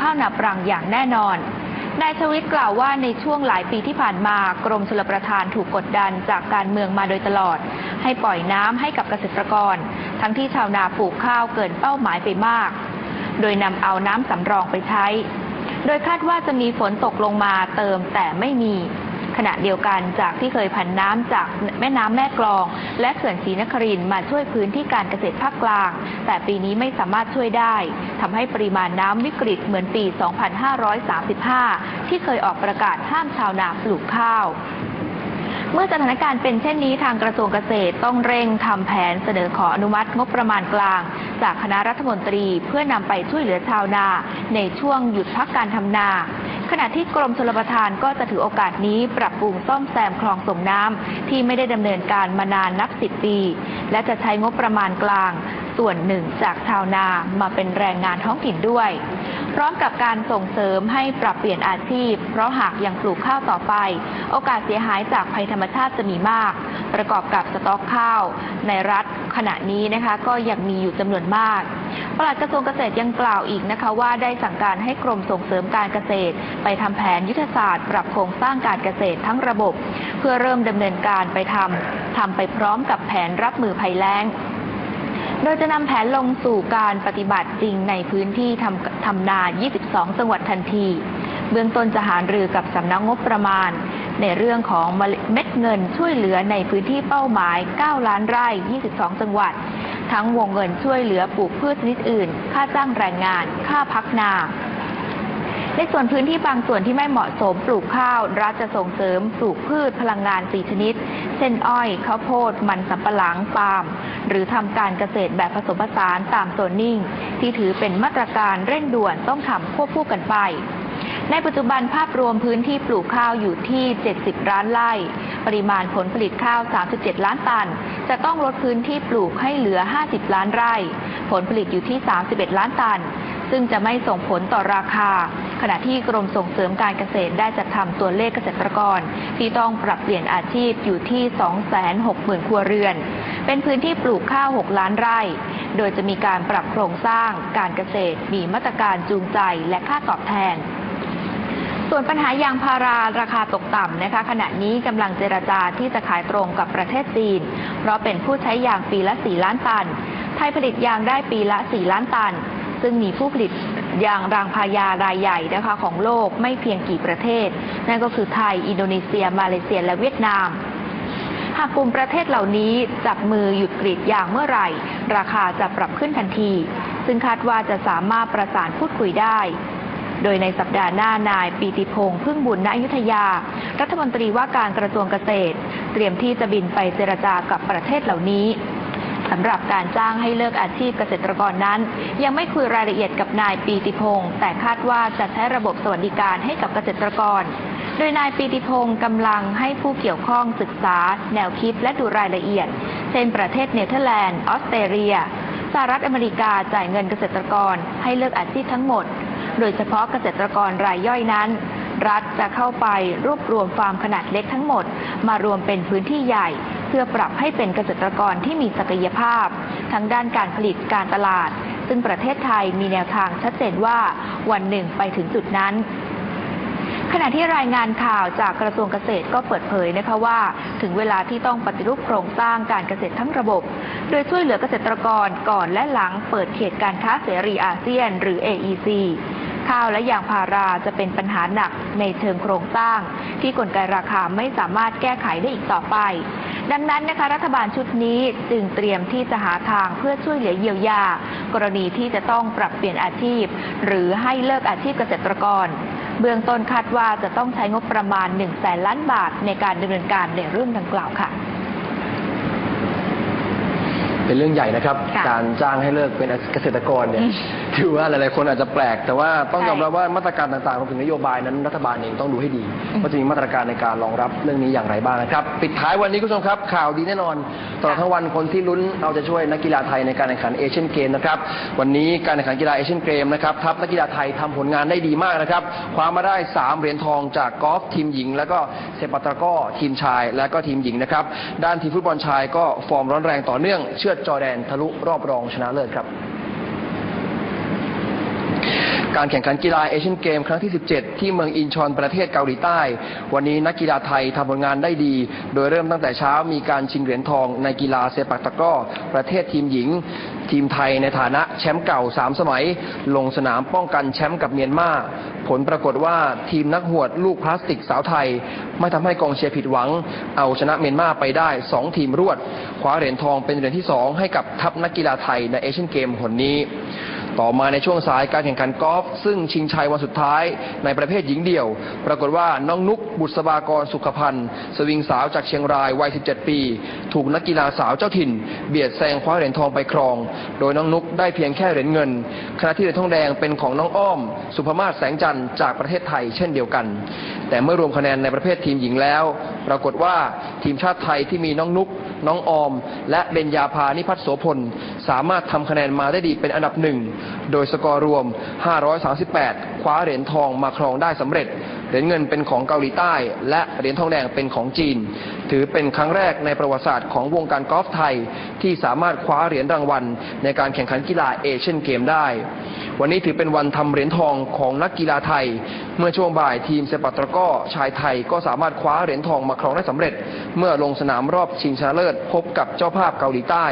ข้าวนาปรังอย่างแน่นอนนายชวิตกล่าวว่าในช่วงหลายปีที่ผ่านมากรมชลประทานถูกกดดันจากการเมืองมาโดยตลอด ให้ปล่อยน้ำให้กับเกษตรกร ทั้งที่ชาวนาปลูกข้าวเกินเป้าหมายไปมาก โดยนำเอาน้ำสำรองไปใช้ โดยคาดว่าจะมีฝนตกลงมาเติมแต่ไม่มี ขณะเดียวกันจากที่เคยผันน้ำจากแม่น้ำแม่กลอง และเขื่อนศรีนครินมาช่วยพื้นที่การเกษตรภาคกลาง แต่ปีนี้ไม่สามารถช่วยได้ทำให้ปริมาณน้ำวิกฤตเหมือนปี 2535 ที่เคยออกประกาศห้ามชาวนาปลูกข้าวเมื่อสถานการณ์เป็นเช่นนี้ทางกระทรวงเกษตรต้องเร่งทำแผนเสนอขออนุมัติงบประมาณกลาง จากคณะรัฐมนตรีเพื่อนำไปช่วยเหลือชาวนา ในช่วงหยุดพักการทำนา ขณะที่กรมชลประทานก็จะถือโอกาสนี้ปรับปรุงซ่อมแซมคลองส่งน้ำที่ไม่ได้ดำเนินการมานานนับสิบปี และจะใช้งบประมาณกลาง ส่วนหนึ่งจากชาวนามาเป็นแรงงานท้องถิ่นด้วย พร้อมกับการส่งเสริมให้ปรับเปลี่ยนอาชีพ เพราะหากยังปลูกข้าวต่อไป โอกาสเสียหายจากภัยธรรมชาติจะมีมาก ประกอบกับสต็อกข้าว ในรัฐขณะนี้นะคะก็ยังมีอยู่จำนวนมาก ปลัดกระทรวงเกษตรยังกล่าวอีกนะคะว่าได้สั่งการให้กรมส่งเสริมการเกษตร ไปทำแผนยุทธศาสตร์ ปรับโครงสร้างการเกษตรทั้งระบบ เพื่อเริ่มดำเนินการไปทำทำไปพร้อมกับแผนรับมือภัยแล้งโดยจะนำแผนลงสู่การปฏิบัติจริงในพื้นที่ทำทำนา 22 จังหวัดทันที เบื้องต้นจะหารรือกับสำนักงบประมาณ ในเรื่องของเม็ดเงินช่วยเหลือในพื้นที่เป้าหมาย 9 ล้านไร่ 22 จังหวัด ทั้งวงเงินช่วยเหลือปลูกพืชชนิดอื่น ค่าจ้างแรงงาน ค่าพักนา ในส่วนพื้นที่บางส่วนที่ไม่เหมาะสมปลูกข้าว รัฐจะส่งเสริมปลูกพืชพลังงานสีชนิด เช่นอ้อยข้าวโพด มันสำปะหลังปาล์มหรือทำการเกษตรแบบผสมผสานตามโซนนิ่ง ที่ถือเป็นมาตรการเร่งด่วนต้องทำควบคู่กันไปในปัจจุบันภาพรวมพื้นที่ปลูกข้าวอยู่ที่ 70 ล้านไร่ ปริมาณผลผลิตข้าว 37 ล้านตัน จะต้องลดพื้นที่ปลูกให้เหลือ 50 ล้านไร่ ผลผลิตอยู่ที่ 31 ล้านตัน ซึ่งจะไม่ส่งผลต่อราคา ขณะที่กรมส่งเสริมการเกษตรได้จัดทำตัวเลขเกษตรกร ที่ต้องปรับเปลี่ยนอาชีพอยู่ที่ 260,000 ครัวเรือน เป็นพื้นที่ปลูกข้าว 6 ล้านไร่ โดยจะมีการปรับโครงสร้าง การเกษตร มีมาตรการจูงใจและค่าตอบแทน ส่วนปัญหายางพาราราคาตกต่ำนะคะ ขณะนี้กำลังเจรจาที่จะขายตรงกับประเทศจีน เพราะเป็นผู้ใช้ยางปีละ 4 ล้านตัน ไทยผลิตยางได้ปีละ 4 ล้านตัน ซึ่งมีผู้ผลิตยางรางพายารายใหญ่นะคะของโลกไม่เพียงกี่ประเทศ นั่นก็คือไทย อินโดนีเซีย มาเลเซีย และเวียดนามหากกลุ่มประเทศเหล่านี้จับมือหยุดกรีดยางเมื่อไหร่ ราคาจะปรับขึ้นทันที ซึ่งคาดว่าจะสามารถประสานพูดคุยได้ โดยในสัปดาห์หน้านายปีติพงษ์พึ่งบุญณอยุธยา รัฐมนตรีว่าการกระทรวงเกษตร เตรียมที่จะบินไปเจรจากับประเทศเหล่านี้สำหรับการจ้างให้เลิกอาชีพเกษตรกรนั้น ยังไม่คุยรายละเอียดกับนายปีติพงษ์แต่คาดว่าจะใช้ระบบสวัสดิการให้กับเกษตรกร โดยนายปีติพงษ์กำลังให้ผู้เกี่ยวข้องศึกษา แนวคิดและดูรายละเอียด เช่นประเทศเนเธอร์แลนด์ ออสเตรเลียสหรัฐอเมริกาจ่ายเงินเกษตรกร ให้เลิกอาชีพทั้งหมด โดยเฉพาะเกษตรกรรายย่อยนั้น รัฐจะเข้าไปรวบรวมฟาร์มขนาดเล็กทั้งหมด มารวมเป็นพื้นที่ใหญ่ เพื่อปรับให้เป็นเกษตรกรที่มีศักยภาพ ทั้งด้านการผลิตการตลาด ซึ่งประเทศไทยมีแนวทางชัดเจนว่าวันหนึ่งไปถึงจุดนั้นขณะที่รายงานข่าวจากกระทรวงเกษตรก็เปิดเผยนะคะว่า ถึงเวลาที่ต้องปฏิรูปโครงสร้างการเกษตรทั้งระบบ โดยช่วยเหลือเกษตรกรก่อนและหลังเปิดเขตการค้าเสรีอาเซียน หรือ AEC ข้าวและยางพาราจะเป็นปัญหาหนักในเชิงโครงสร้าง ที่กลไกราคาไม่สามารถแก้ไขได้อีกต่อไป ดังนั้นนะคะรัฐบาลชุดนี้จึงเตรียมที่จะหาทางเพื่อช่วยเหลือเยียวยา กรณีที่จะต้องปรับเปลี่ยนอาชีพ หรือให้เลิกอาชีพเกษตรกร เบื้องต้นคาดว่าจะต้องใช้งบประมาณ1แสนล้านบาทในการดำเนินการในเรื่องดังกล่าวค่ะ เป็นเรื่องใหญ่นะครับ ค่ะการจ้างให้เลิกเป็นเกษตรกรเนี่ยถือว่าหลายๆ คนอาจจะแปลก แต่ว่าต้องใช่ยอมรับว่ามาตรการต่างๆรวมถึงนโยบายนั้นรัฐบาลเองต้องดูให้ดีอืม ว่าจะมีมาตรการในการรองรับเรื่องนี้อย่างไรบ้างนะครับ ปิดท้ายวันนี้คุณผู้ชมครับข่าวดีแน่นอนตลอดทั้งวันคนที่ลุ้นเอาใจะช่วยนักกีฬาไทยในการแข่งขันเอเชียนเกมนะครับวันนี้การแข่งขันกีฬาเอเชียนเกมนะครับทัพนักกีฬาไทยทำผลงานได้ดีมากนะครับคว้ามาได้สามเหรียญทองจากกอล์ฟทีมหญิง แล้วก็เซปัตตะกร้อทีมชาย และก็ทีมหญิงนะครับด้านทีมฟุตบอลชายก็ฟอร์มร้อนแรงต่อเนื่องเชือดจอแดนทะลุรอบรองชนะเลิศครับ การแข่งขันกีฬาเอเชียนเกมครั้งที่ 17 ที่เมืองอินชอนประเทศเกาหลีใต้ วันนี้นักกีฬาไทยทำผลงานได้ดี โดยเริ่มตั้งแต่เช้ามีการชิงเหรียญทองในกีฬาเซปักตะกร้อประเทศทีมหญิง ทีมไทยในฐานะแชมป์เก่า 3 สมัย ลงสนามป้องกันแชมป์กับเมียนมาผลปรากฏว่าทีมนักหวดลูกพลาสติกสาวไทย ไม่ทำให้กองเชียร์ผิดหวัง เอาชนะเมียนมาไปได้ 2 ทีมรวดคว้าเหรียญทองเป็นเหรียญที่ 2 ให้กับทัพนักกีฬาไทยในเอเชียนเกมหนนี้ ต่อมาในช่วงสายการแข่งขันกอล์ฟซึ่งชิงชัยวันสุดท้ายในประเภทหญิงเดี่ยว ปรากฏว่าน้องนุกบุษบากรสุขพันธ์ สวิงสาวจากเชียงรายวัย 17 ปี ถูกนักกีฬาสาวเจ้าถิ่น เบียดแซงคว้าเหรียญทองไปครอง โดยน้องนุกได้เพียงแค่เหรียญเงินขณะที่เหรียญทองแดงเป็นของน้องอ้อม สุภมาศแสงจันทร์จากประเทศไทยเช่นเดียวกัน แต่เมื่อรวมคะแนนในประเภททีมหญิงแล้ว ปรากฏว่าทีมชาติไทยที่มีน้องนุก น้องออม และเบญญาภานิพัฒน์โสพล สามารถทำคะแนนมาได้ดีเป็นอันดับหนึ่ง โดยสกอร์รวม 538 คว้าเหรียญทองมาครองได้สำเร็จ เหรียญเงินเป็นของเกาหลีใต้ และเหรียญทองแดงเป็นของจีน ถือเป็นครั้งแรกในประวัติศาสตร์ของวงการกอล์ฟไทย ที่สามารถคว้าเหรียญรางวัล ในการแข่งขันกีฬาเอเชียนเกมได้ วันนี้ถือเป็นวันทำเหรียญทองของนักกีฬาไทย เมื่อช่วงบ่ายทีมเซปักตะก้อชายไทยก็สามารถคว้าเหรียญทองมาครองได้สำเร็จ เมื่อลงสนามรอบชิงชนะเลิศพบกับเจ้าภาพเกาหลีใต้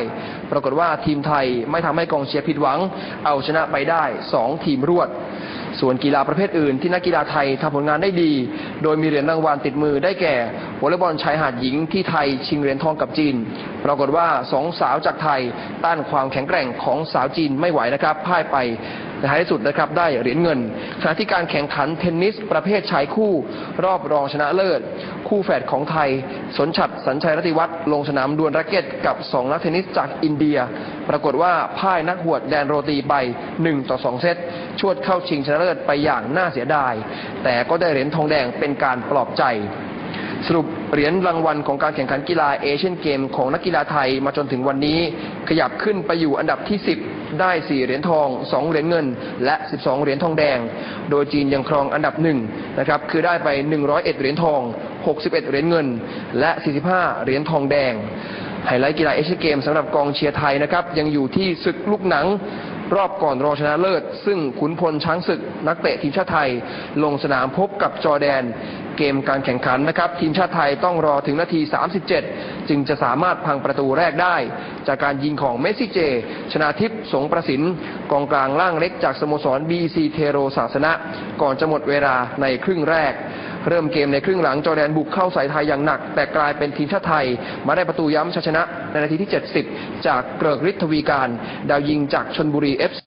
ปรากฏว่าทีมไทยไม่ทำให้กองเชียร์ผิดหวัง เอาชนะไปได้ 2 ทีมรวด ส่วนกีฬาประเภทอื่นที่นักกีฬาไทยทำผลงานได้ดี โดยมีเหรียญรางวัลติดมือได้แก่ วอลเลย์บอลชายหาดหญิงที่ไทยชิงเหรียญทองกับจีน ปรากฏว่าสองสาวจากไทยต้านความแข็งแกร่งของสาวจีนไม่ไหวนะครับพ่ายไปในท้ายสุดนะครับได้เหรียญเงินขณะที่การแข่งขันเทนนิสประเภทชายคู่ รอบรองชนะเลิศ คู่แฝดของไทย สนชัดสัญชัยรติวัฒน์ลงสนามดวลแร็กเก็ตกับสองนักเทนนิสจากอินเดีย ปรากฏว่าพ่ายนักหวดแดนโรตีไป1ต่อ2เซตชวดเข้าชิงชนะเลิศไปอย่างน่าเสียดาย แต่ก็ได้เหรียญทองแดงเป็นการปลอบใจ สรุปเหรียญรางวัลของการแข่งขันกีฬาเอเชียนเกมของนักกีฬาไทยมาจนถึงวันนี้ ขยับขึ้นไปอยู่อันดับที่ 10 ได้ 4 เหรียญทอง 2 เหรียญเงิน และ 12 เหรียญทองแดง โดยจีนยังครองอันดับหนึ่งนะครับคือได้ไป 101 เหรียญทอง 61 เหรียญเงิน และ 45 เหรียญทองแดงไฮไลท์กีฬาเอเชียนเกมสำหรับกองเชียร์ไทยนะครับยังอยู่ที่ศึกลูกหนังรอบก่อนรองชนะเลิศ ซึ่งขุนพลช้างศึกนักเตะทีมชาติไทย ลงสนามพบกับจอร์แดน เกมการแข่งขันนะครับ ทีมชาติไทยต้องรอถึงนาที 37 จึงจะสามารถพังประตูแรกได้ จากการยิงของเมสซี่เจ ชนาทิพย์สงประสินกองกลางล่างเล็กจากสโมสร BC เทโรศาสนะ ก่อนจะหมดเวลาในครึ่งแรกเริ่มเกมในครึ่งหลังจอร์แดนบุกเข้าใส่ไทยอย่างหนัก แต่กลายเป็นทีมชาติไทย มาได้ประตูย้ำชัยชนะ ในนาทีที่ 70 จากเกริกฤทธวีการ ดาวยิงจากชนบุรี FC